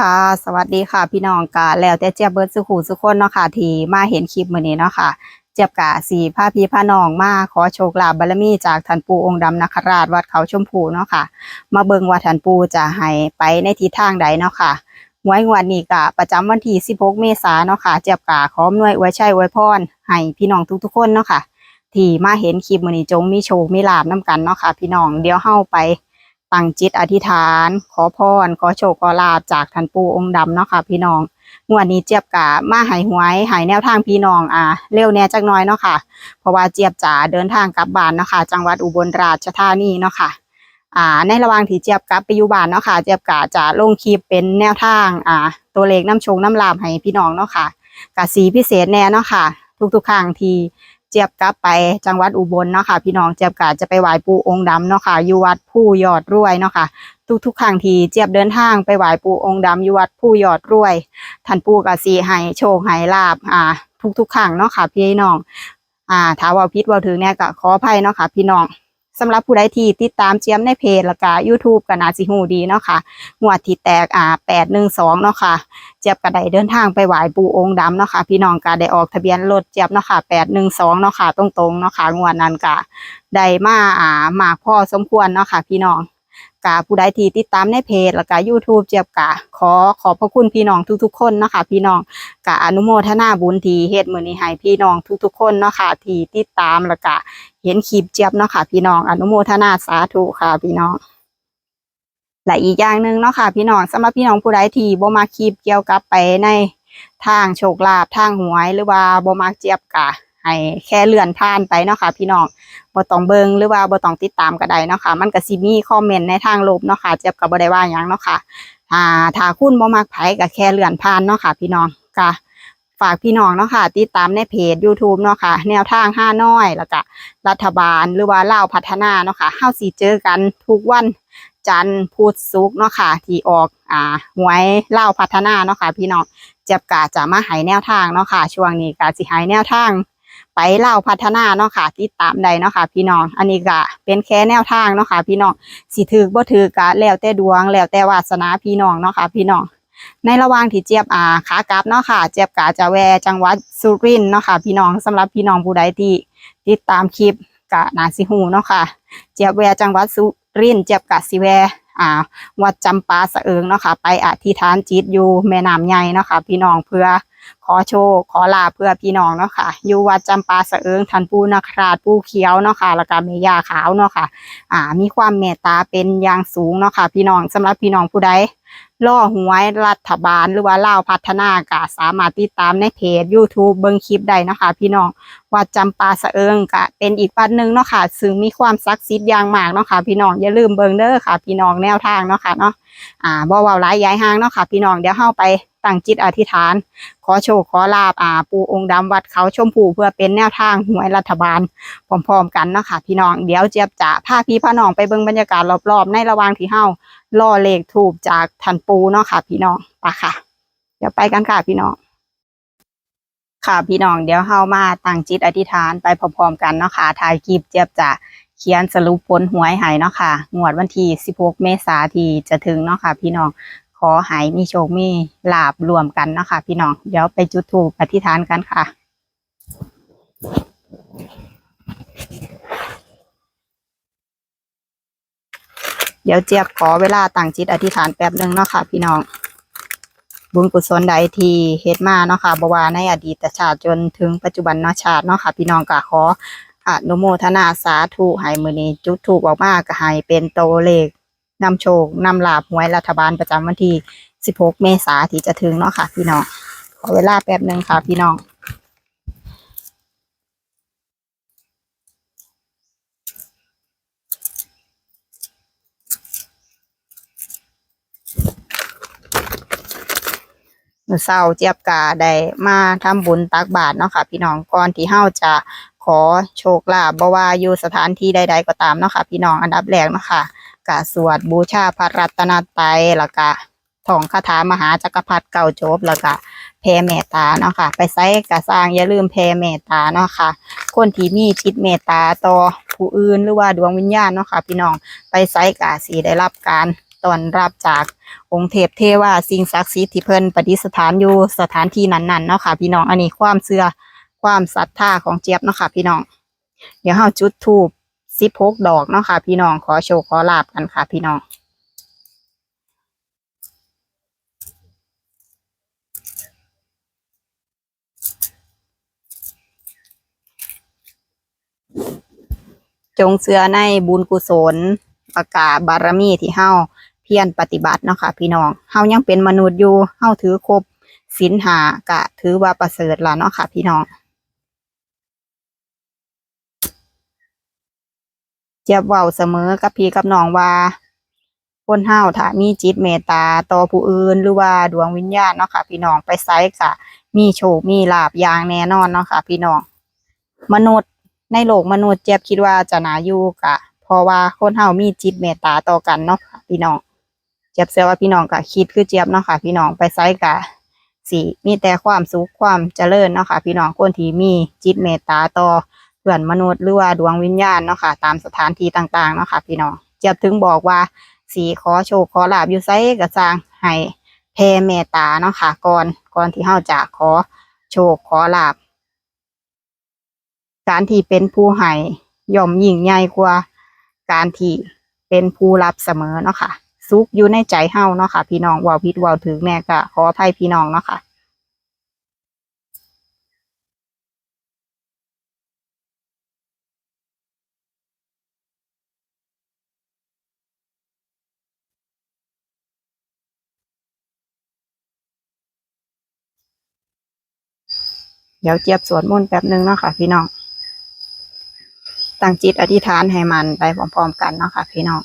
ค่ะ สวัสดีค่ะ พี่น้องกะแล้วแต่เจี๊ยบเบิร์ดสุขุสุขคนเนาะค่ะที่มาเห็นคลิปมื้อนี้เนาะค่ะ เจี๊ยบกะสีพาพี่พาน้องมาขอโชคลาภบารมีจากท่านปู่องค์ดำนคราชวัดเขาชมพูเนาะค่ะ มาเบิ่งว่าท่านปู่จะให้ไปในทิศทางใดเนาะค่ะหวยงวดนี้กะประจำวันที่ 16 เมษายนเนาะค่ะ เจี๊ยบกะขออำนวยอวยชัยอวยพรให้พี่น้องทุกๆคนเนาะค่ะ ที่มาเห็นคลิปมื้อนี้จงมีโชคมีลาภนํกันเนาะค่ะ พี่น้องเดี๋ยวเฮาไป ตั้งจิตอธิษฐาน ขอพร ขอโชคขอลาบจากท่านปู่องค์ดำเนาะค่ะพี่น้องงวดนี้เจี๊ยบกะมาหายหวยหายแนวทางพี่น้องอ่าเร็วแน่จักน้อยเนาะค่ะ เพราะว่าเจี๊ยบจ๋าเดินทางกลับบ้านเนาะค่ะ จังหวัดอุบลราชธานีเนาะค่ะอ่าในระหว่างที่เจี๊ยบกลับไปอยู่บ้านเนาะค่ะเจี๊ยบกะจะลงคลิปเป็นแนวทางอ่าตัวเลขน้ำชงน้ำลาบให้พี่น้องเนาะค่ะกะสีพิเศษแน่เนาะค่ะ ทุกๆครั้งที่ เจี๊ยบกลับไปจังหวัดอุบลเนาะค่ะพี่น้องเจี๊ยบกะจะไปไหว้ปู่องค์ดำเนาะค่ะอยู่วัดผู้ยอดรวยเนาะค่ะทุกๆครั้งที่เจี๊ยบเดินทางไปไหว้ปู่องค์ดำอยู่วัดผู้ยอดรวยท่านปู่ก็สิให้โชคให้ลาบอ่าทุกๆครั้งเนาะค่ะพี่น้องอ่าถ้าว่าพิดว่าถึงเนี่ยก็ขออภัยเนาะค่ะพี่น้อง สำหรับผู้ใดที่ติดตามเจี๊ยบในเพจแล้วก็ยูทูบก็น่าสิฮู้ดีเนาะค่ะงวดที่แตกอ่า812เนาะค่ะเจี๊ยบก็ได้เดินทางไปไหว้ปู่องค์ดำเนาะค่ะพี่น้องก็ได้ออกทะเบียนรถเจี๊ยบเนาะค่ะแปดหนึ่งสองเนาะค่ะตรงๆเนาะค่ะงวดนั้นก็ได้มาอ่ามากพ่อสมควรเนาะค่ะพี่น้อง กะผู้ใดที่ติดตามในเพจแล้วก็ YouTube เจี๊ยบกะขอขอบพระคุณพี่น้องทุกๆ คนเนาะค่ะพี่น้องกะอนุโมทนาบุญทีเฮ็ดมือนี้ให้พี่น้องทุกๆ คนเนาะค่ะที่ติดตามแล้วก็เห็นคลิปเจี๊ยบเนาะค่ะพี่น้องอนุโมทนาสาธุค่ะพี่น้องและอีกอย่างหนึ่งเนาะค่ะพี่น้องสำหรับพี่น้องผู้ใดที่บ่มาคลิปเกี่ยวกับไปในทางโชคลาภทางหวยหรือว่าบ่มักเจี๊ยบกะ ให้แค่เลื่อนผ่านไปเนาะค่ะ พี่น้องบ่ต้องเบิงหรือว่าบ่ต้องติดตามก็ได้เนาะค่ะมันก็สิมีคอมเมนต์ในทางลบเนาะค่ะเจี๊ยบก็บ่ได้ว่าหยังเนาะค่ะอ่าถ้าคุณบ่มักไผก็แค่เลื่อนผ่านเนาะค่ะ พี่น้องก็ฝากพี่น้องเนาะค่ะติดตามในเพจ YouTube เนาะค่ะ แนวทางห้าน้อยแล้วก็รัฐบาลหรือว่าเล่าพัฒนาเนาะค่ะเฮาสิเจอกันทุกวันจันทร์พุธศุกร์เนาะค่ะที่ออกอ่าหวยเล่าพัฒนาเนาะค่ะ พี่น้องเจ็บกาจะมาหายแนวทางเนาะค่ะ ช่วงนี้กาสิหายแนวทาง เล่าพัฒนาเนาะค่ะ ติดตามใดเนาะค่ะ พี่น้อง อันนี้ก็เป็นแค่แนวทางเนาะค่ะ พี่น้องสิถือบ่ถือกะแล้วแต่ดวงแล้วแต่วาสนาพี่น้องเนาะค่ะ พี่น้องในระหว่างที่เจี๊ยบอ่าขากลับเนาะค่ะ เจี๊ยบกาจะแวจังหวัดสุรินทร์เนาะค่ะ พี่น้องสำหรับพี่น้องผู้ใดที่ติดตามคลิปกะนาสิฮูเนาะค่ะ เจี๊ยบแวจังหวัดสุรินทร์เจี๊ยบกะสิแวอ่าวัดจำปาสะเอิงเนาะค่ะ ไปอธิษฐานจิตอยู่แม่น้ำใหญ่เนาะค่ะ พี่น้องเพื่อ อโชค ขอลาเพื่อพี่น้องเนาะค่ะ อยู่วัดจำปาสะเอิงทันปูนาคราชปูเขียวเนาะค่ะแล้วก็เมยาขาวเนาะค่ะ อ่า มีความเมตตาเป็นอย่างสูงเนาะค่ะ พี่น้องสำหรับพี่น้องผู้ใด ล่อหวยรัฐบาลหรือว่าเล่าพัฒนากาสามารถติดตามในเพจ YouTube เบิ่งคลิปได้นะคะพี่น้องวัดจำปาสะเอิงก็เป็นอีกวัดหนึ่งเนาะค่ะซึ่งมีความศักดิ์สิทธิ์อย่างมากเนาะค่ะพี่น้องอย่าลืมเบิ่งเด้อค่ะ พี่น้องแนวทางเนาะค่ะเนาะอ่าบ่เว้ายย้ายห่างเนาะค่ะพี่น้องเดี๋ยวเฮาไปตั้งจิตอธิษฐาน ขอโชคขอลาบอ่า ปูองค์ดำวัดเขาชมพูเพื่อเป็นแนวทางหวยรัฐบาลพร้อมๆกันเนาะค่ะพี่น้องเดี๋ยวเจี๊ยบจะพาพี่พาน้องไปเบิ่งบรรยากาศรอบๆ ในระหว่างที่เฮา ล่อเลขถูกจากทันปูเนาะค่ะ พี่น้องไปะค่ะ เดี๋ยวไปกันค่ะพี่น้อง ค่ะพี่น้องเดี๋ยวเฮามาตั้งจิตอธิษฐานไปพร้อมๆกันเนาะค่ะถ่ายคลิปเจี๊ยบจะเขียนสรุปผลหวยให้เนาะค่ะงวดวันที่ 16 เมษาที่จะถึงเนาะค่ะ พี่น้องขอให้มีโชคมีลาบรวมกันเนาะค่ะ พี่น้องเดี๋ยวไปจุดธูปอธิษฐานกันค่ะ เดี๋ยวเจี๊ยบขอเวลาตั้งจิตอธิษฐานแป๊บหนึ่งเนาะค่ะ พี่น้อง บุญกุศลใดที่เฮ็ดมาเนาะค่ะบวาในอดีตชาติจนถึงปัจจุบันเนาะชาติเนาะค่ะ พี่น้องก็ขออนุโมทนาสาธุให้มือนี้จุดถูกออกมาก็ให้เป็นโตเลขนำโชคนำลาภหวยรัฐบาลประจำวันที่ 16 เมษายนที่จะถึงเนาะค่ะ พี่น้อง ขอเวลาแป๊บหนึ่งค่ะ พี่น้อง มื้อเช้าเจี๊ยบกาได้มาทำบุญตักบาตรเนาะค่ะ พี่น้องก่อนที่เฮาจะขอโชคลาภบ่ว่าอยู่สถานที่ใด ๆ ก็ตามเนาะค่ะ พี่น้องอันดับแรกเนาะค่ะก็สวดบูชาพระรัตนตรัยแล้วก็ท่องคาถามหาจักรพรรดิเก่าโจบแล้วก็แผ่เมตตาเนาะค่ะ ไปไสกะสร้างอย่าลืมแผ่เมตตาเนาะค่ะ คนที่มีจิตเมตตาต่อผู้อื่นหรือว่าดวงวิญญาณเนาะค่ะ พี่น้องไปไสกะสิได้รับการ ตอนรับจากองค์เทพเทวาสิ่งศักดิ์สิทธิ์ที่เพิ่นประดิษฐานอยู่สถานที่นั้นๆเนาะค่ะ พี่น้องอันนี้ความเชื่อความศรัทธาของเจี๊ยบเนาะค่ะ พี่น้อง เดี๋ยวเฮาจุดธูป16ดอกเนาะค่ะ พี่น้องขอโชคขอลาบกันค่ะ พี่น้องจงเชื่อในบุญกุศลประกาศบารมีที่เฮา พียรปฏิบัติเนาะค่ะพี่น้องเฮายังเป็นมนุษย์อยู่เฮาถือครบศีลหากะถือว่าประเสริฐละเนาะค่ะพี่น้องเจียบเว้าเสมอกับพี่กับน้องว่า คนเฮาถ้ามีจิตเมตตาต่อผู้อื่นหรือว่าดวงวิญญาณเนาะค่ะพี่น้องไปไสกะ มีโชคมีลาบอย่างแน่นอนเนาะค่ะพี่น้องมนุษย์ในโลกมนุษย์เจียบคิดว่าจะนาอยู่กะ เพราะว่าคนเฮามีจิตเมตตาต่อกันเนาะพี่น้อง เจี๊ยบเชื่อว่าพี่น้องก็คิดคือเจี๊ยบเนาะค่ะ พี่น้องไปไสกะสิมีแต่ความสุขความเจริญเนาะค่ะ พี่น้องคนที่มีจิตเมตตาต่อเพื่อนมนุษย์หรือว่าดวงวิญญาณเนาะค่ะ ตามสถานที่ต่างๆเนาะค่ะ พี่น้องเจี๊ยบถึงบอกว่าสีขอโชคขอลาบอยู่ไสก็สร้างให้แผ่เมตตาเนาะค่ะก่อนก่อนที่เฮาจะขอโชคขอลาบการที่เป็นผู้ให้ย่อมยิ่งใหญ่กว่า การที่เป็นผู้รับเสมอเนาะค่ะ สุขอยู่ในใจเฮาเนาะค่ะ พี่น้องว่าผิดว่าถึงแม่ก็ขออภัยพี่น้องเนาะค่ะเดี๋ยวเจี๊ยบสวดมนต์แป๊บหนึงเนาะค่ะพี่น้อง ตั้งจิตอธิษฐานให้มันไปพร้อมๆกันเนาะค่ะพี่น้อง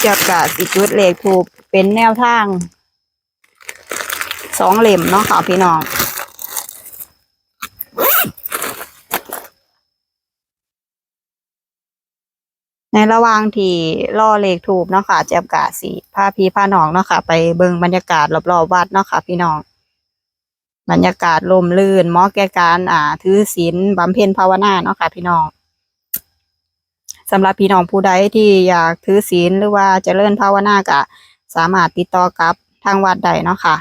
เกี่ยวกับสิจุดเลขถูกเป็นแนวทางสองเหล่มเนาะค่ะพี่น้องในระหว่างที่รอเลขถูกเนาะค่ะเจ็บกะสีพาพี่พาหนองเนาะค่ะ ไปเบิ่งบรรยากาศรอบๆวัดเนาะค่ะ พี่น้อง บรรยากาศลมลื่นเหมาะแก่การ อ่า ถือศีลบำเพ็ญภาวนาเนาะค่ะ พี่น้อง สำหรับพี่น้องผู้ใดที่อยากถือศีลหรือว่าเจริญภาวนาก็สามารถติดต่อกับทางวัดได้เนาะค่ะ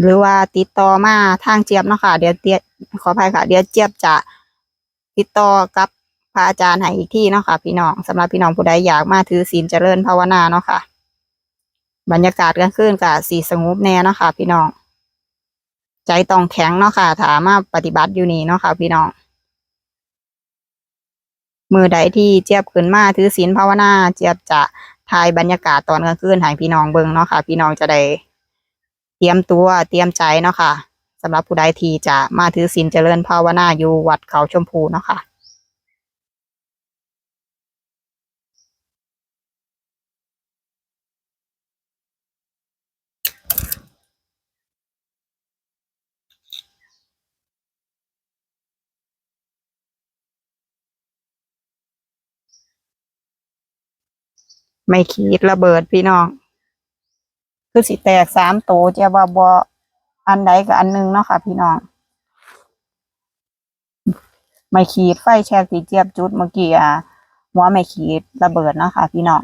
หรือว่าติดต่อมาทางเจี๊ยบเนาะค่ะเดี๋ยวเจี๊ยบขออภัยค่ะ เดี๋ยวเจี๊ยบจะติดต่อกับพระอาจารย์ให้อีกที่เนาะค่ะ พี่น้องสำหรับพี่น้องผู้ใดอยากมาถือศีลเจริญภาวนาเนาะค่ะ บรรยากาศกลางคืนก็สีสงบแน่เนาะค่ะ พี่น้อง ใจต้องแข็งเนาะค่ะถามาปฏิบัติอยู่นี่เนาะค่ะ พี่น้อง มือใดที่เจี๊ยบขึ้นมาถือศีลภาวนาเจี๊ยบจะถ่ายบรรยากาศตอนกลางคืนให้พี่น้องเบิ่งเนาะค่ะ พี่น้องจะได้เตรียมตัวเตรียมใจเนาะค่ะสำหรับผู้ใดที่จะมาถือศีลเจริญภาวนาอยู่วัดเขาชมพูเนาะค่ะ ไม่ขีดระเบิดพี่น้อง คือสิแตกสามโตวจะว่าบ่อันใดกับอันหนึงเนาะค่ะ พี่น้อง ไม่ขีดไฟแช็กที่เจี๊ยบจุดเมื่อกี้อะหัวไม่ขีดระเบิดเนาะค่ะ พี่น้อง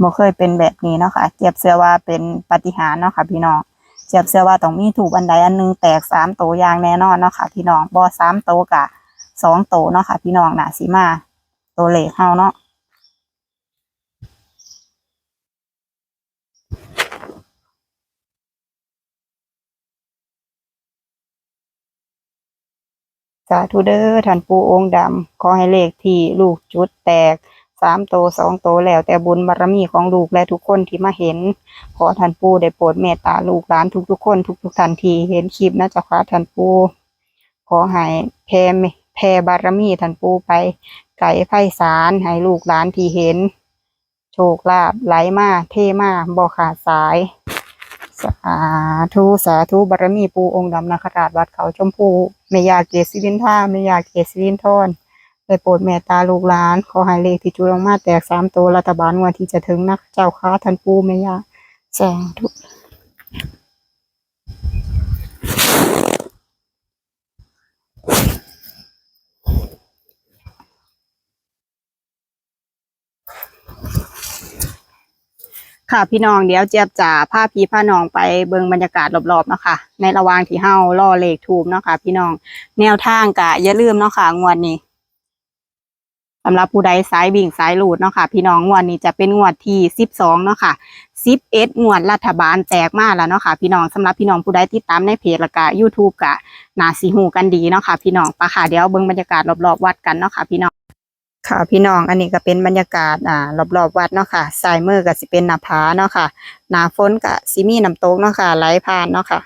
บ่เคยเป็นแบบนี้เนาะค่ะเจี๊ยบเชื่อว่าเป็นปฏิหารเนาะค่ะพี่น้องเจี๊ยบเชื่อว่าต้องมีถูกอันใดอันหนึงแตกสามโตวอย่างแน่นอนเนาะค่ะ พี่น้องบ่สามโตวกะสองโตวเนาะค่ะ พี่น้องหน่ะสิมาตัวเลขเฮาเนาะ สาธุเด้อท่านปู่องค์ดำขอให้เลขที่ลูกจุดแตกสามโตสองโตแล้วแต่บุญบารมีของลูกและทุกคนที่มาเห็น ขอท่านปู่ได้โปรดเมตตาลูกหลานทุกๆคนทุกๆท่านที่เห็นคลิปนะเจ้าค่ะท่านปู่ขอให้แผ่เมแผ่บารมีท่านปู่ไปไก่ไพศาลให้ลูกหลานที่เห็น โชคลาภไหลมาเทมาบ่ขาดสาย สาธุสาธุบารมีปูองค์ดำนาคราชวัดเขาชมพูเมยาเกศสิรินท่าเมยาเกศสิรินทรได้โปรดเมตตาลูกหลาน ขอให้เลขที่จุลงมาแตกสามตัวรัฐบาลวันที่จะถึงนักเจ้าค้าท่านปูเมยาสาธุ ค่ะพี่น้องเดี๋ยวเจี๊ยบจะพาพี่พาน้องไปเบิ่งบรรยากาศรอบๆเนาะค่ะในระหว่างที่เฮารอเลขทูบเนาะค่ะพี่น้องแนวทางกะอย่าลืมเนาะค่ะงวดนี้สำหรับผู้ใดสายบิ่งสายหลูดเนาะค่ะพี่น้องงวดนี้จะเป็นงวดที่สิบสองเนาะค่ะสิบเอ็ดงวดรัฐบาลแตกมากแล้วเนาะค่ะพี่น้องสำหรับพี่น้องผู้ใดติดตามในเพจละก็ยูทูบกะนาสีหูกันดีเนาะค่ะพี่น้องปะค่ะเดี๋ยวเบิ่งบรรยากาศรอบๆวัดกันเนาะค่ะพี่น้อง ค่ะพี่น้องอันนี้ก็เป็นบรรยากาศอ่ารอบๆวัดเนาะค่ะสายมือก็สิเป็นหน้าผาเนาะค่ะหน้าฝนก็สิมีน้ำตกเนาะค่ะไหลผ่านเนาะค่ะ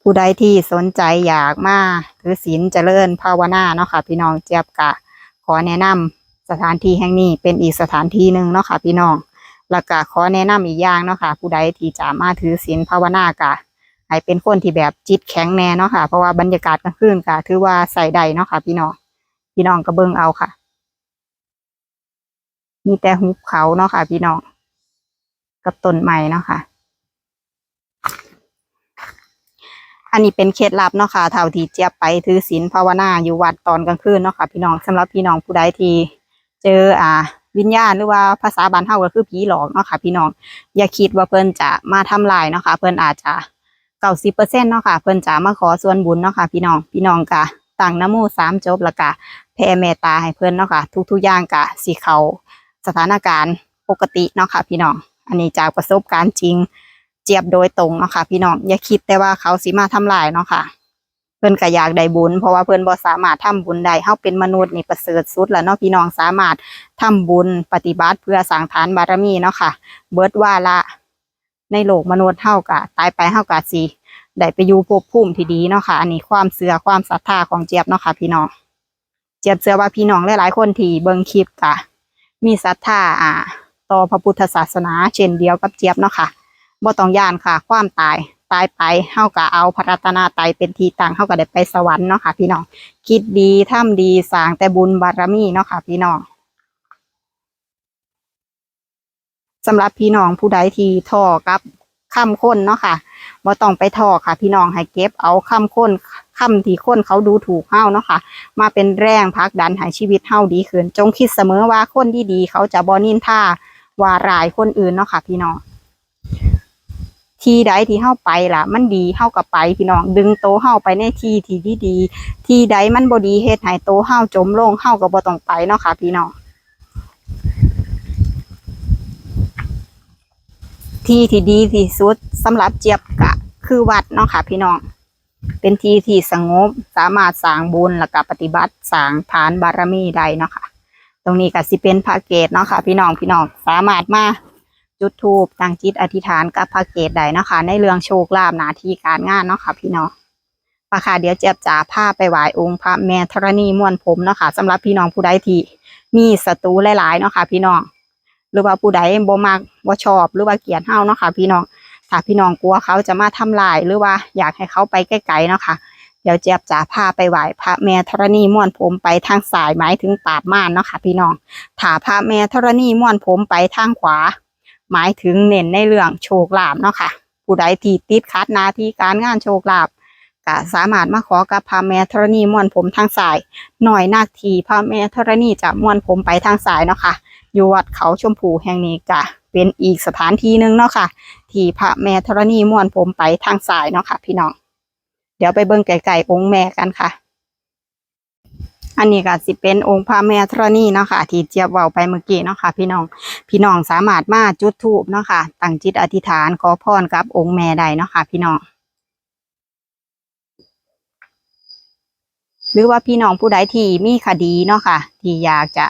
ผู้ใดที่สนใจอยากมาถือศีลเจริญภาวนาเนาะค่ะ พี่น้องเจี๊ยบกะ ขอแนะนำสถานที่แห่งนี้เป็นอีกสถานที่หนึ่งเนาะค่ะ พี่น้องแล้วก็ขอแนะนำอีกอย่างเนาะค่ะ ผู้ใดที่จะมาถือศีลภาวนากะให้เป็นคนที่แบบจิตแข็งแน่เนาะค่ะ เพราะว่าบรรยากาศกลางคืนกะถือว่าใส่ได้เนาะค่ะ พี่น้อง พี่น้องก็เบิ่งเอาค่ะ มีแต่หุบเขาเนาะค่ะ พี่น้อง กับต้นไม้เนาะค่ะ อันนี้เป็นเคล็ดลับเนาะค่ะเท่าที่เจียบไปถือศีลภาวนาอยู่วัดตอนกลางคืนเนาะค่ะ พี่น้องสำหรับพี่น้องผู้ใดที่เจออ่าวิญญาณหรือว่าภาษาบ้านเฮาก็คือผีหลอกเนาะค่ะ พี่น้องอย่าคิดว่าเพิ่นจะมาทำลายเนาะค่ะ เพิ่นอาจจะเก้าสิบเปอร์เซ็นต์เนาะค่ะ เพิ่นจะมาขอส่วนบุญเนาะค่ะ พี่น้องพี่น้องกะตั้งนโมสามจบล้วก็ แผ่เมตตาให้เพิ่อนเนาะค่ะ ทุกๆอย่างกะสิเขาสถานการณ์ปกติเนาะค่ะ พี่น้อง อันนี้จากประสบการณ์จริง เจี๊ยบโดยตรงเนาะค่ะ พี่น้องอย่าคิดแต่ว่าเขาสิมาทำลายเนาะค่ะ เพิ่อนก็อยากได้บุญเพราะว่าเพิ่อนบ่สามารถทำบุญได้เฮาเป็นมนุษย์นี่ประเสริฐสุดแล้วเนาะพี่น้องสามารถทำบุญปฏิบัติเพื่อสร้างฐานบารมีเนาะค่ะ เบิดว่าละในโลกมนุษย์เฮาก็ตายไปเฮาก็สิได้ไปอยู่ภพภูมิที่ดีเนาะค่ะ อันนี้ความเชื่อความศรัทธาของเจี๊ยบเนาะค่ะพี่น้อง จี๊ยบเชื่อว่าพี่น้องหลายๆคนที่เบิ่งคลิปก็มีศรัทธาอ่าต่อพระพุทธศาสนา เช่นเดียวกับเจี๊ยบเนาะค่ะบ่ต้องย่านค่ะ ความตายตายไปเฮาก็เอาพระรัตนาตรัยเป็นทีตั้งเฮาก็ได้ไปสวรรค์เนาะค่ะ พี่น้องคิดดีทำดีสร้างแต่บุญบารมีเนาะค่ะ พี่น้องสำหรับพี่น้องผู้ใดที่ท่อกับคำค้นเนาะค่ะบ่ต้องไปท่อค่ะ พี่น้องให้เก็บเอาคำค้น คำที่คนเขาดูถูกเฮาเนาะค่ะ มาเป็นแรงผลักดันให้ชีวิตเฮาดีขึ้น จงคิดเสมอว่าคนที่ดีเขาจะบ่นินท่าว่าร้ายคนอื่นเนาะค่ะ พี่น้องที่ใดที่เฮาไปล่ะ มันดีเฮาก็ไปพี่น้องดึงโตวเฮาไปในที่ที่ดีดีที่ใดมันบ่ดีเฮ็ดให้โตวเฮาจมลงเฮาก็บ่ต้องไปเนาะค่ะ พี่น้องที่ที่ดีที่สุดสำหรับเจี๊ยบกะ คือวัดเนาะค่ะ พี่น้อง เป็นที่ที่สงบสามารถสร้างบุญแล้วก็ปฏิบัติสร้างฐานบารมีได้เนาะค่ะ ตรงนี้ก็สิเป็นพระเกตเนาะค่ะ พี่น้องพี่น้องสามารถมาจุดธูปตั้งจิตอธิษฐานกับพระเกศใดเนาะค่ะในเรื่องโชคลาภหน้าที่การงานเนาะค่ะ พี่น้องปะค่ะเดี๋ยวเจ็บจ่าผ้าไปไหว้องค์พระแม่ธรณีม่วนผมเนาะค่ะสำหรับพี่น้องผู้ใดที่มีศัตรูหลายๆเนาะค่ะ พี่น้องหรือว่าผู้ใดบ่มักบ่ชอบหรือว่าเกลียดเฮาเนาะค่ะ พี่น้อง ถ้าพี่น้องกลัวเขาจะมาทำลายหรือว่า อยากให้เขาไปไกลๆเนาะค่ะเดี๋ยวเจี๊ยบจะพาไปไหว้พระแม่ธรณีม่วนผมไปทางสายหมายถึงปราบม่านเนาะค่ะพี่น้องถ้าพระแม่ธรณีม่วนผมไปทางขวา หมายถึงเน้นในเรื่องโชคลาภเนาะค่ะผู้ใดที่ติดคัดหนาที่การงานโชคลาภก็สามารถมาขอกับพระแม่ธรณีม่วนผมทางสาย หน่อยนาทีพระแม่ธรณีจะม่วนผมไปทางสายเนาะค่ะอยู่วัดเขาชมพูแห่งนี้ก็ เป็นอีกสถานที่หนึ่งเนาะค่ะ ที่พระแม่ธรณีม่วนผมไปทางสายเนาะค่ะ พี่น้อง เดี๋ยวไปเบิ่งไก่ๆองค์แม่กันค่ะ อันนี้ก็สิเป็นองค์พระแม่ธรณีเนาะค่ะ ที่เจี๊ยบเว้าไปเมื่อกี้เนาะค่ะ พี่น้อง พี่น้องสามารถมาจุดธูปเนาะค่ะ ตั้งจิตอธิษฐานขอพรกับองค์แม่ได้เนาะค่ะ พี่น้องหรือว่าพี่น้องผู้ใดที่มีคดีเนาะค่ะ ที่อยากจะ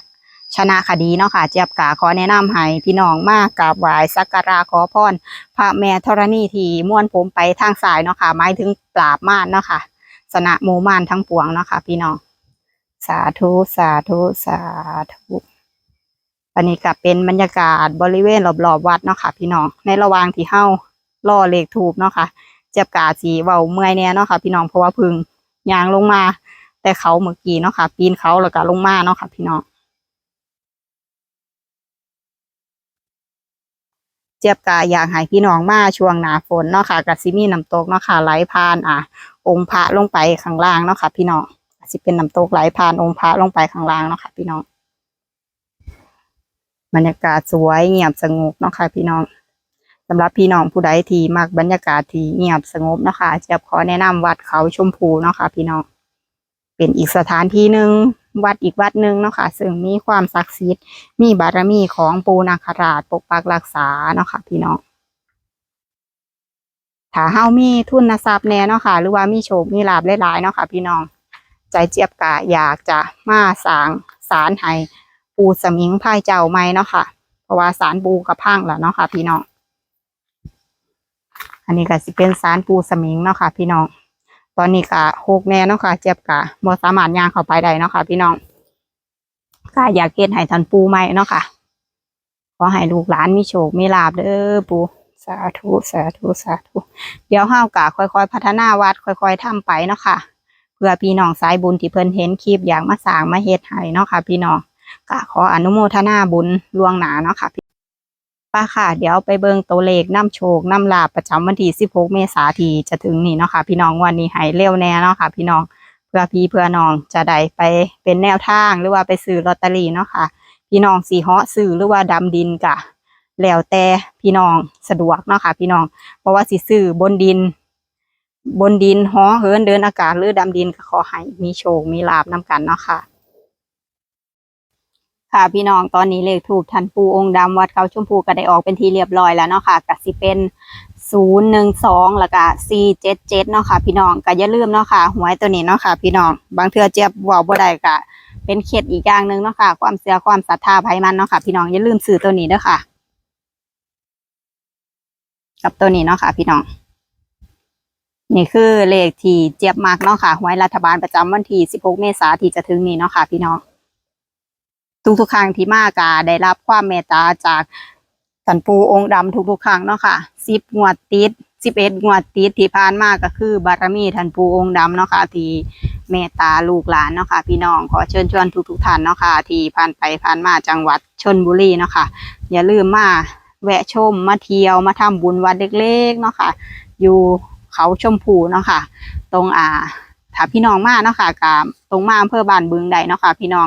ชนะคดีเนาะค่ะเจี๊ยบกาขอแนะนำให้พี่น้องมากราบไหว้สักการะขอพรพระแม่ธรณีที่ม่วนผมไปทางสายเนาะค่ะหมายถึงปราบม่านเนาะค่ะสนะหมู่ม่านทั้งปวงเนาะค่ะพี่น้อง สาธุสาธุสาธุอันนี้ก็เป็นบรรยากาศบริเวณรอบๆวัดเนาะค่ะพี่น้องในระหว่างที่เฮาล่อเลขถูกเนาะค่ะเจ็บกาสีเว้าเมื่อยแน่เนาะค่ะพี่น้องเพราะว่าพึ่งยางลงมา แต่เขาเมื่อกี้เนาะค่ะปีนเขาแล้วก็ลงมาเนาะค่ะพี่น้อง เจี๊ยบกะอยากให้พี่น้องมาช่วงหนาฝนเนาะค่ะกสิมีน้ำตกเนาะค่ะไหลผ่านอะ องค์พระลงไปข้างล่างเนาะค่ะ พี่น้องก็สิเป็นน้ำตกไหลผ่านองค์พระลงไปข้างล่างเนาะค่ะ พี่น้องบรรยากาศสวยเงียบสงบเนาะค่ะพี่น้องสำหรับพี่น้องผู้ใดที่มักบรรยากาศที่เงียบสงบเนาะค่ะเจี๊ยบขอแนะนำวัดเขาชมพูเนาะค่ะ พี่น้องเป็นอีกสถานที่หนึ่ง วัดอีกวัดหนึ่งเนาะค่ะซึ่งมีความศักดิ์สิทธิ์มีบารมีของปูนาคราชปกปักรักษาเนาะค่ะพี่น้องถ้าเฮามีทุนทรัพย์แน่เนาะค่ะ หรือว่ามีโชคมีลาบหลายๆเนาะค่ะ พี่น้อง ใจเจี๊ยบกะอยากจะมาสางศาลให้ปูสมิงพายเจ้าใหม่เนาะค่ะ เพราะว่าศาลปูกระพังแล้วเนาะค่ะ พี่น้อง อันนี้ก็สิเป็นศาลปูสมิงเนาะค่ะ พี่น้อง ตอนนี้ก็หกแน่เนาะค่ะ เจี๊ยบกะบ่สามารถย่างเข้าไปได้เนาะค่ะ พี่น้องก็อยากเกณฑ์ให้ท่านปูใหม่เนาะค่ะ ขอให้ลูกหลานมีโชคมีลาบเด้อปูสาธุสาธุสาธุเดี๋ยวห้าวกะค่อยๆ พัฒนาวัดค่อยๆทำไปเนาะค่ะเพื่อพี่น้องสายบุญที่เพิ่นเห็นคลิปอยากมาสร้างมาเฮ็ดให้เนาะค่ะ พี่น้องกะขออนุโมทนาบุญล่วงหนาเนาะค่ะ ป้าค่ะ เดี๋ยวไปเบิ่งตัวเลขน้ำโชคน้ำลาบประจำวันที่ 16 เมษายนที่จะถึงนี่เนาะค่ะพี่น้องวันนี้ให้เร็วแน่เนาะค่ะพี่น้องเพื่อพี่เพื่อน้องจะได้ไปเป็นแนวทางหรือว่าไปซื้อลอตเตอรี่เนาะค่ะพี่น้องสีเหาะซื้อหรือว่าดำดินกะแล้วแต่พี่น้องสะดวกเนาะค่ะพี่น้องเพราะว่าสิซื้อบนดิน บนดินหอเหินเดินอากาศหรือดำดินก็ขอให้มีโชคมีลาบนํกันเนาะค่ะ ค่ะพี่น้องตอนนี้เลขถูกทันปูองค์ดำวัดเขาชมพูก็ได้ออกเป็นที่เรียบร้อยแล้วเนาะค่ะก็สิเป็นศูนย์หนึ่งสองแล้วก็สี่เจ็ดเจ็ดเนาะค่ะพี่น้องก็อย่าลืมเนาะค่ะหวยตัวนี้เนาะค่ะพี่น้องบางเทือเจ็บว่าบ่ได้ก็เป็นเคล็ดอีกอย่างหนึ่งเนาะค่ะ ความเชื่อความศรัทธาไผมันเนาะค่ะ พี่น้องอย่าลืมซื้อตัวนี้เด้อค่ะ กับตัวนี้เนาะค่ะ พี่น้องนี่คือเลขที่เจี๊ยบมากเนาะค่ะหวยรัฐบาลประจำวันที่ 16 เมษายนที่จะถึงนี้เนาะค่ะ พี่น้อง ทุกๆครั้งที่มากาได้รับความเมตตาจากสันปูองค์ดำทุกๆครั้งเนาะค่ะสิบงวดติดสิบเอ็ดงวดติดที่ผ่านมาก็คือบารมีท่านปูองค์ดำเนาะค่ะที่เมตตาลูกหลานเนาะค่ะพี่น้องขอเชิญชวนทุกๆท่านเนาะค่ะที่ผ่านไปผ่านมาจังหวัดชนบุรีเนาะค่ะอย่าลืมมาแวะชมมาเที่ยวมาทำบุญวัดเล็กๆเนาะค่ะอยู่เขาชมพูเนาะค่ะ ตรงอ่าถ้าพี่น้องมาเนาะค่ะกับตรงมาอำเภอบ้านบึงใดเนาะค่ะพี่น้อง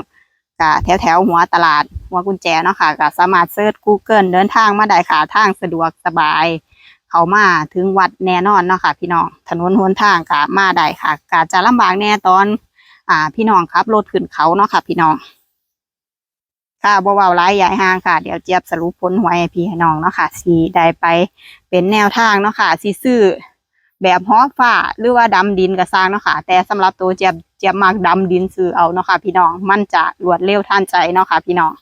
กับแถวแถวหัวตลาด หัวกุญแจเนาะค่ะก็สามารถเซิร์ช Google เดินทางมาได้ค่ะทางสะดวกสบาย เขามาถึงวัดแน่นอนเนาะค่ะ พี่น้องถนนหนทางก็มาได้ค่ะก็จะลำบากแน่ตอน อ่า พี่น้องขับรถขึ้นเขาเนาะค่ะ พี่น้องค่ะบ่เว้าหลายใหญ่ห่างค่ะ เดี๋ยวเจี๊ยบสรุปผลหวยให้พี่น้องเนาะค่ะสิได้ไปเป็นแนวทางเนาะค่ะสิซื้อแบบฮอฟ้าหรือว่าดำดินก็สร้างเนาะค่ะ แต่สำหรับตัวเจี๊ยบ เจี๊ยบมักดำดินซื้อเอาเนาะค่ะพี่น้อง มันจะรวดเร็วทันใจเนาะค่ะพี่น้อง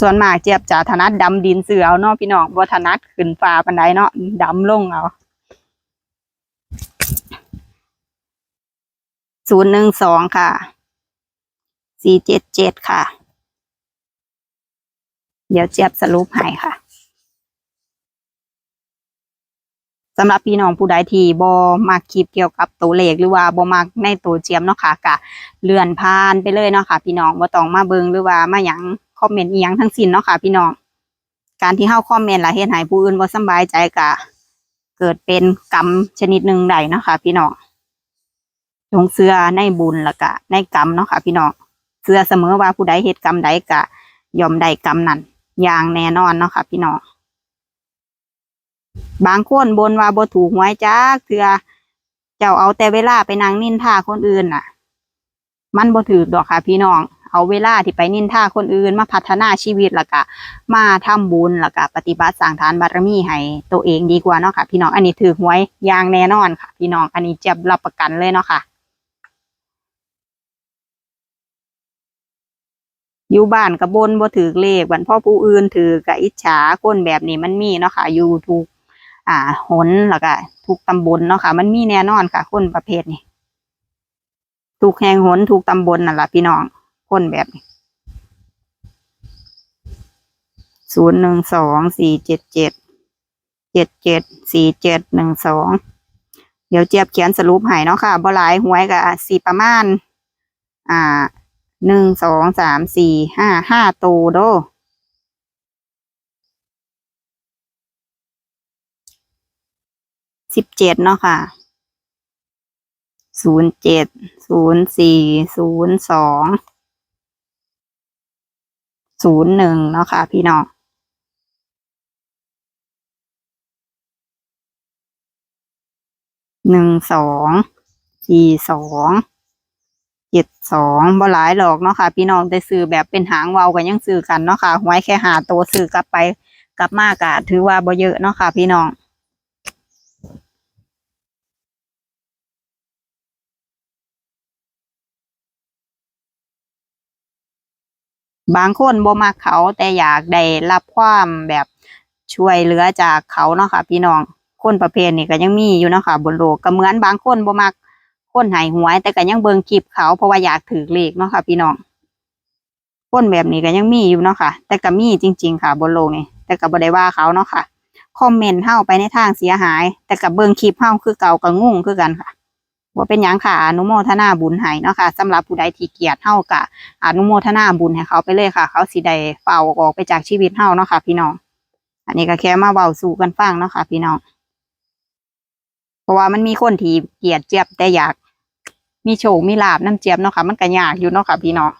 ส่วนมากเจี๊ยบจะถนัดดำดินเสือเอาเนาะพี่น้องบ่ถนัดขึ้นฟ้าปานใดเนาะดำลงเอาศูนย์หนึ่งสองค่ะสี่เจ็ดเจ็ดค่ะ เดี๋ยวเจี๊ยบสรุปให้ค่ะ สำหรับพี่น้องผู้ใดที่บ่มักคลิปเกี่ยวกับตัวเลขหรือว่าบ่มักในตัวเจียมเนาะค่ะกะเลื่อนผ่านไปเลยเนาะค่ะพี่น้องบ่ต้องมาเบิงหรือว่ามาหยังคอมเมนต์อีหยังทั้งสิ้นเนาะค่ะพี่น้อง การที่เฮาคอมเมนต์ละเฮ็ดให้ผู้อื่นบ่สบายใจกะเกิดเป็นกรรมชนิดหนึ่งได้เนาะค่ะพี่น้องจงเชื่อในบุญล้วก็ในกรรมเนาะค่ะพี่น้องเชื่อเสมอว่าผู้ใดเฮ็ดกรรมใดกะยอมได้กรรมนั้นอย่างแน่นอนเนาะค่ะพี่น้อง บางคนบนว่าบ่ถูกหวยจักเถื่อเจ้าเอาแต่เวลาไปนั่งนินท่าคนอื่นน่ะ มันบ่ถูกดอกค่ะพี่น้อง เอาเวลาที่ไปนินท่าคนอื่น มาพัฒนาชีวิตล้วก็มาทำบุญล้วก็ปฏิบัติสร้างฐานบารมีให้ตัวเองดีกว่าเนาะค่ะ พี่น้อง อันนี้ถือหวยอย่างแน่นอนค่ะ พี่น้อง อันนี้จ็บรับประกันเลยเนาะค่ะ อยู่บ้านกับบนบ่ถือเลขวันพ่อผู้อื่นถือกับอิจฉาคนแบบนี้มันมีเนาะค่ะ อยู่ทุก อ่าหนแล้วก็ทุกตำบลเนาะค่ะ มันมีแน่นอนค่ะ คนประเภทนี้ทุกแห่งหนทุกตำบลนั่นแหละพี่น้องคนแบบนี้ศูนย์หนึ่งสองสี่เจ็ดเจ็ดเจ็ดเจ็ดสี่เจ็ดหนึ่งสองเดี๋ยวเจี๊ยบเขียนสรุปให้เนาะค่ะบ่หลายหวยกับสี่ประมาณ อ่าหนึ่งสองสามสี่ห้าห้าตูโด สิบเจ็ดเนาะค่ะศูนย์เจ็ดศูนย์สี่ศูนย์สองศูนย์หนึ่งเนาะค่ะพี่น้องหนึ่งสองสี่สองเจ็ดสองบ่หลายหรอกเนาะค่ะ พี่น้องแต่ซื้อแบบเป็นหางเวาวกันยังซื้อกันเนาะค่ะหวยแค่หาตัวซื้อกลับไปกลับมากะถือว่าบ่เยอะเนาะค่ะ พี่น้อง บางคนบ่มักเขาแต่อยากได้รับความแบบช่วยเหลือจากเขาเนาะค่ะ พี่น้องคนประเภทนี้ก็ยังมีอยู่เนาะค่ะ บนโลกก็เหมือนบางคนบ่มักคนหายหวย แต่ก็ยังเบิ่งคลิปเขาเพราะว่าอยากถือเลขเนาะค่ะ พี่น้องคนแบบนี้ก็ยังมีอยู่เนาะค่ะ แต่ก็มีจริง ๆ ค่ะ บนโลกนี่แต่ก็บ่ได้ว่าเขาเนาะค่ะคอมเมนต์เฮาไปในทางเสียหาย แต่ก็เบิ่งคลิปเฮาคือเก่าก็งงคือกันค่ะ ว่าเป็นยังค่ะอนุโมทนาบุญให้เนาะค่ะสำหรับผู้ใดที่เกียรติเฮากะอนุโมทนาบุญให้เขาไปเลยค่ะ เขาสิได้เฝ้าออกไปจากชีวิตเฮาเนาะค่ะ พี่น้อง อันนี้ก็แค่มาเว้าสู่กันฟังเนาะค่ะ พี่น้อง เพราะว่ามันมีคนที่เกียดเจี๊ยบแต่อยาก มีโชคมีลาบน้ำเจี๊ยบเนาะค่ะ มันก็ยากอยู่เนาะค่ะ พี่น้อง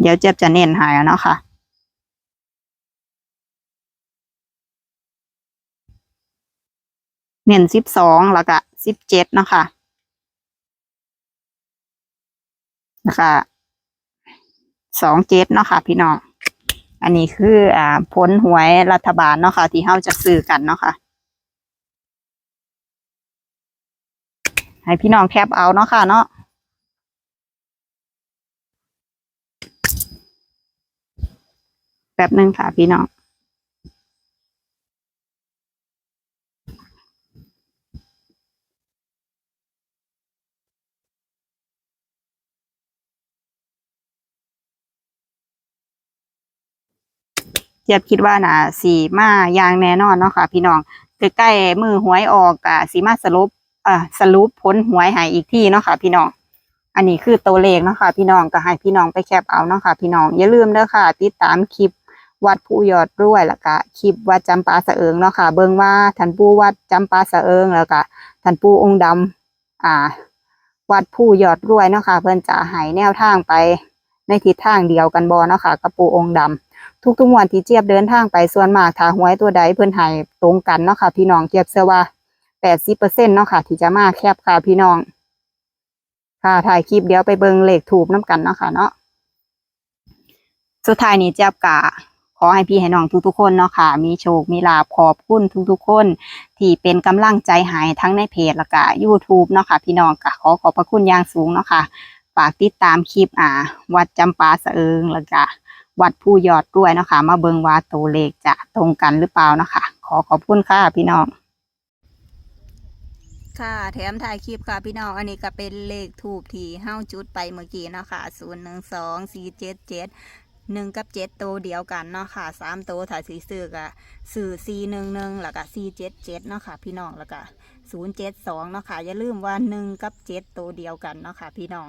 เดี๋ยวเจี๊ยบจะเน้นหายเนาะค่ะ เน้นสิบสองแล้วก็สิบเจ็ดเนาะค่ะแล้วก็สองเจ็ดเนาะค่ะ พี่น้อง อันนี้คืออ่าผลหวยรัฐบาลเนาะค่ะ ที่เฮาจะซื้อกันเนาะค่ะ ให้พี่น้องแคปเอาเนาะค่ะเนาะแบบนึงค่ะพี่น้อง เจี๊ยบคิดว่าน่ะสีมาอย่างแน่นอนเนาะค่ะ พี่น้องใกล้มือหวยออกกะสีมาสรุปอ่าสรุปผลหวยให้อีกที่เนาะค่ะ พี่น้อง อันนี้คือตัวเลขเนาะค่ะ พี่น้องก็ให้พี่น้องไปแคปเอาเนาะค่ะ พี่น้องอย่าลืมเด้อค่ะ ติดตามคลิปวัดผู้ยอดรวยแล้วก็คลิปวัดจำปาสะเอิงเนาะค่ะ เบิ่งว่าท่านปู่วัดจำปาสะเอิงแล้วก็ท่านปู่องค์ดำอ่า วัดผู้ยอดรวยเนาะค่ะ เพิ่นจะให้แนวทางไปในทิศทางเดียวกันบ่เนาะค่ะกับปู่องค์ดำ ทุกๆวันที่เจี๊ยบเดินทางไปส่วนมากถ้าหวยตัวใดเพิ่นให้ตรงกันเนาะค่ะพี่น้องเจี๊ยบเชื่อว่าแปดสิบเปอร์เซ็นต์เนาะค่ะ ที่จะมาแคบค่ะพี่น้อง ค่ะถ่ายคลิปเดี๋ยวไปเบิงเลขถูกน้ำกันเนาะค่ะเนาะสุดท้ายนี้เจี๊ยบกะขอให้พี่ให้น้องทุกๆคนเนาะค่ะ มีโชค มีลาภขอบคุณทุกๆคน ที่เป็นกำลังใจหายทั้งในเพจแล้วก็ YouTube เนาะค่ะ พี่น้องก็ขอขอบพระคุณอย่างสูงเนาะค่ะ ฝากติดตามคลิปอ่า วัดจำปาสะเอิงแล้วก็ วัดผู้ยอดด้วยเนาะค่ะมาเบิงว่าตัวเลขจะตรงกันหรือเปล่าเนาะค่ะ ขอขอบคุณค่ะพี่น้องค่ะแถมถ่ายคลิปค่ะพี่น้องอันนี้ก็เป็นเลขถูกที่เฮ้าจุดไปเมื่อกี้เนาะค่ะศูนย์หนึ่งสองสี่เจ็ดเจ็ดหนึ่งกับเจ็ดตัวเดียวกันเนาะค่ะสามตัวถ่ายสีซื้อก็สื่อสี่หนึ่งหนึ่งแล้วก็สี่เจ็ดเจ็ดเนาะค่ะ พี่น้องแล้วก็ศูนย์เจ็ดสองเนาะค่ะอย่าลืมว่าหนึ่งกับเจ็ดตัวเดียวกันเนาะค่ะ พี่น้อง